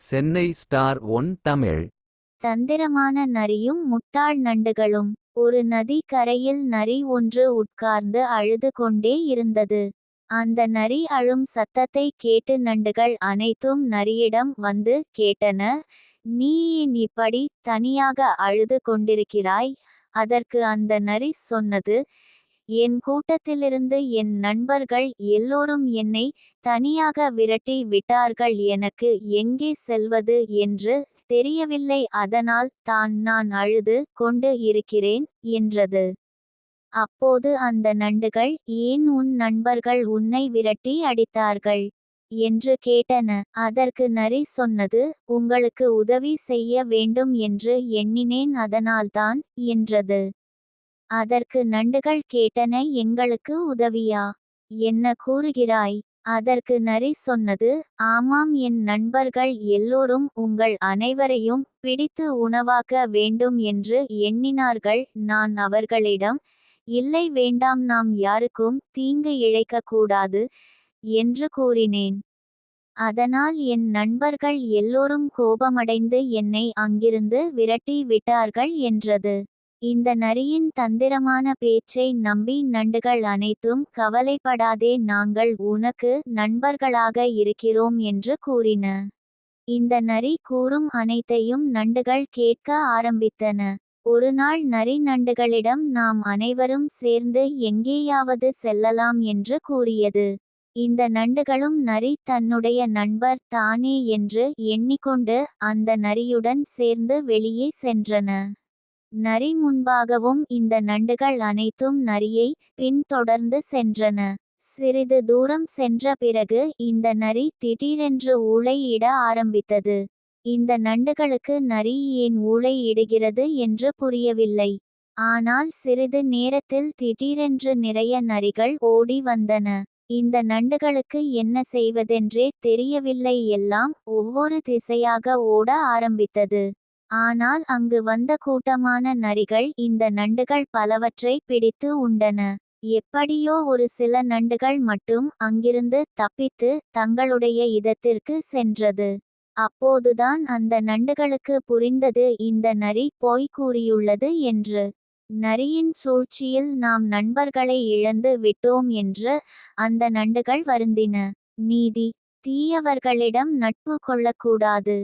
Chennai star one Tamil. தந்திரமான நரியும் முட்டாள் நண்டுகளும். ஒரு நதி கரையில் நரி ஒன்று உட்கார்ந்து அழுது கொண்டே இருந்தது. அந்த நரி அழும் சத்தத்தை கேட்டு நண்டுகள் அனைத்தும் நரியிடம் வந்து கேட்டன. நீ ஏன் இப்படி தனியாக அழுது கொண்டிருக்கிறாய்? அதற்கு அந்த நரி சொன்னது. என் கூட்டத்திலிருந்து என் நண்பர்கள் எல்லோரும் என்னை தனியாக விரட்டி விட்டார்கள். எனக்கு எங்கே செல்வது என்று தெரியவில்லை. அதனால் தான் நான் அழுது கொண்டு இருக்கிறேன் என்றது. அப்போது அந்த நண்டுகள் ஏன் உன் நண்பர்கள் உன்னை விரட்டி அடித்தார்கள் என்று கேட்டன. அதற்கு நரி சொன்னது உங்களுக்கு உதவி செய்ய வேண்டும் என்று எண்ணினேன். அதனால்தான் என்றது. அதற்கு நண்டுகள் கேட்டன எங்களுக்கு உதவியா என்ன கூறுகிறாய்? அதற்கு நரி சொன்னது ஆமாம் என் நண்பர்கள் எல்லோரும் உங்கள் அனைவரையும் பிடித்து உணவாக்க வேண்டும் என்று எண்ணினார்கள். நான் அவர்களிடம் இல்லை வேண்டாம் நாம் யாருக்கும் தீங்கு இழைக்கக்கூடாது என்று கூறினேன். அதனால் என் நண்பர்கள் எல்லோரும் கோபமடைந்து என்னை அங்கிருந்து விரட்டி விட்டார்கள் என்றது. இந்த நரியின் தந்திரமான பேச்சை நம்பி நண்டுகள் அனைத்தும் கவலைப்படாதே நாங்கள் உனக்கு நண்பர்களாக இருக்கிறோம் என்று கூறின. இந்த நரி கூறும் அனைத்தையும் நண்டுகள் கேட்க ஆரம்பித்தன. ஒருநாள் நரி நண்டுகளிடம் நாம் அனைவரும் சேர்ந்து எங்கேயாவது செல்லலாம் என்று கூறியது. இந்த நண்டுகளும் நரி தன்னுடைய நண்பர் தானே என்று எண்ணிக்கொண்டு அந்த நரியுடன் சேர்ந்து வெளியே சென்றன. நரி முன்பாகவும் இந்த நண்டுகள் அனைத்தும் நரியை பின்தொடர்ந்து சென்றன. சிறிது தூரம் சென்ற பிறகு இந்த நரி திடீரென்று ஊளை இட ஆரம்பித்தது. இந்த நண்டுகளுக்கு நரி ஏன் ஊளை இடுகிறது என்று புரியவில்லை. ஆனால் சிறிது நேரத்தில் திடீரென்று நிறைய நரிகள் ஓடி வந்தன. இந்த நண்டுகளுக்கு என்ன செய்வதென்றே தெரியவில்லை. எல்லாம் ஒவ்வொரு திசையாக ஓட ஆரம்பித்தது. ஆனால் அங்கு வந்த கூட்டமான நரிகள் இந்த நண்டுகள் பலவற்றை பிடித்து உண்டன. எப்படியோ ஒரு சில நண்டுகள் மட்டும் அங்கிருந்து தப்பித்து தங்களுடைய இதத்திற்கு சென்றது. அப்போதுதான் அந்த நண்டுகளுக்கு புரிந்தது இந்த நரி போய் கூறியுள்ளது என்று. நரியின் சூழ்ச்சியில் நாம் நண்பர்களை இழந்து விட்டோம் என்று அந்த நண்டுகள் வருந்தின. நீதி தீயவர்களிடம் நட்பு கொள்ளக்கூடாது.